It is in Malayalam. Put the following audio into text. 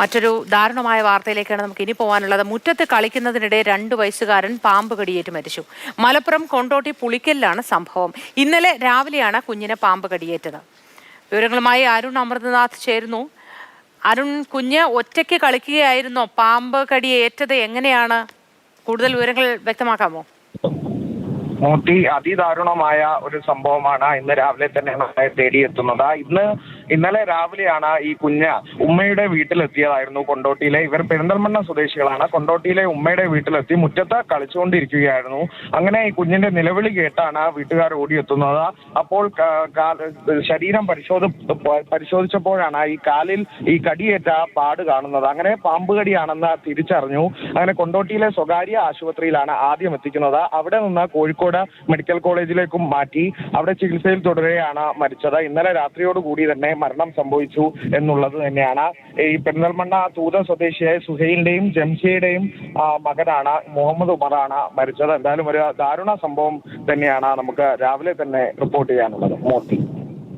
മറ്റൊരു ദാരുണമായ വാർത്തയിലേക്കാണ് നമുക്ക് ഇനി പോകാനുള്ളത് മുറ്റത്ത് കളിക്കുന്നതിനിടെ രണ്ട് വയസ്സുകാരൻ പാമ്പ് കടിയേറ്റ് മരിച്ചു. മലപ്പുറം കൊണ്ടോട്ടി പുളിക്കലിലാണ് സംഭവം. ഇന്നലെ രാവിലെയാണ് കുഞ്ഞിനെ പാമ്പ് കടിയേറ്റത്. വിവരങ്ങളുമായി അരുൺ അമൃതനാഥ് ചേരുന്നു. അരുൺ കുഞ്ഞ് ഒറ്റയ്ക്ക് കളിക്കുകയായിരുന്നോ? പാമ്പ് കടിയേറ്റത് എങ്ങനെയാണ്? കൂടുതൽ വിവരങ്ങൾ വ്യക്തമാക്കാമോ? മൂർത്തി അതിദാരുണമായ ഒരു സംഭവമാണ്. ഇന്ന് രാവിലെ തന്നെ നമ്മളെ തേടിയെത്തുന്നത്. ഇന്ന് ഇന്നലെ രാവിലെയാണ് ഈ കുഞ്ഞ് ഉമ്മയുടെ വീട്ടിലെത്തിയതായിരുന്നു കൊണ്ടോട്ടിയിലെ. ഇവർ പെരിന്തൽമണ്ണ സ്വദേശികളാണ്. കൊണ്ടോട്ടിയിലെ ഉമ്മയുടെ വീട്ടിലെത്തി മുറ്റത്ത് കളിച്ചുകൊണ്ടിരിക്കുകയായിരുന്നു. അങ്ങനെ ഈ കുഞ്ഞിന്റെ നിലവിളി കേട്ടാണ് വീട്ടുകാർ ഓടിയെത്തുന്നത്. അപ്പോൾ ശരീരം പരിശോധ പരിശോധിച്ചപ്പോഴാണ് ഈ കാലിൽ ഈ കടിയേറ്റ പാട് കാണുന്നത്. അങ്ങനെ പാമ്പ് കടിയാണെന്ന് തിരിച്ചറിഞ്ഞു. അങ്ങനെ കൊണ്ടോട്ടിയിലെ സ്വകാര്യ ആശുപത്രിയിലാണ് ആദ്യം എത്തിക്കുന്നത്. അവിടെ നിന്ന് കോഴിക്കോട് മെഡിക്കൽ കോളേജിലേക്കും മാറ്റി അവിടെ ചികിത്സയിൽ തുടരുകയാണ് മരിച്ചത്. ഇന്നലെ രാത്രിയോടുകൂടി തന്നെ മരണം സംഭവിച്ചു എന്നുള്ളത് തന്നെയാണ്. ഈ പെരിന്തൽമണ്ണ തൂത സ്വദേശിയായ സുഹൈലിന്റെയും ജംഷയുടെയും മകനാണ് മുഹമ്മദ് ഉമറാണ് മരിച്ചത്. എന്തായാലും ഒരു ദാരുണ സംഭവം തന്നെയാണ് നമുക്ക് രാവിലെ തന്നെ റിപ്പോർട്ട് ചെയ്യാനുള്ളത്. മോർത്തി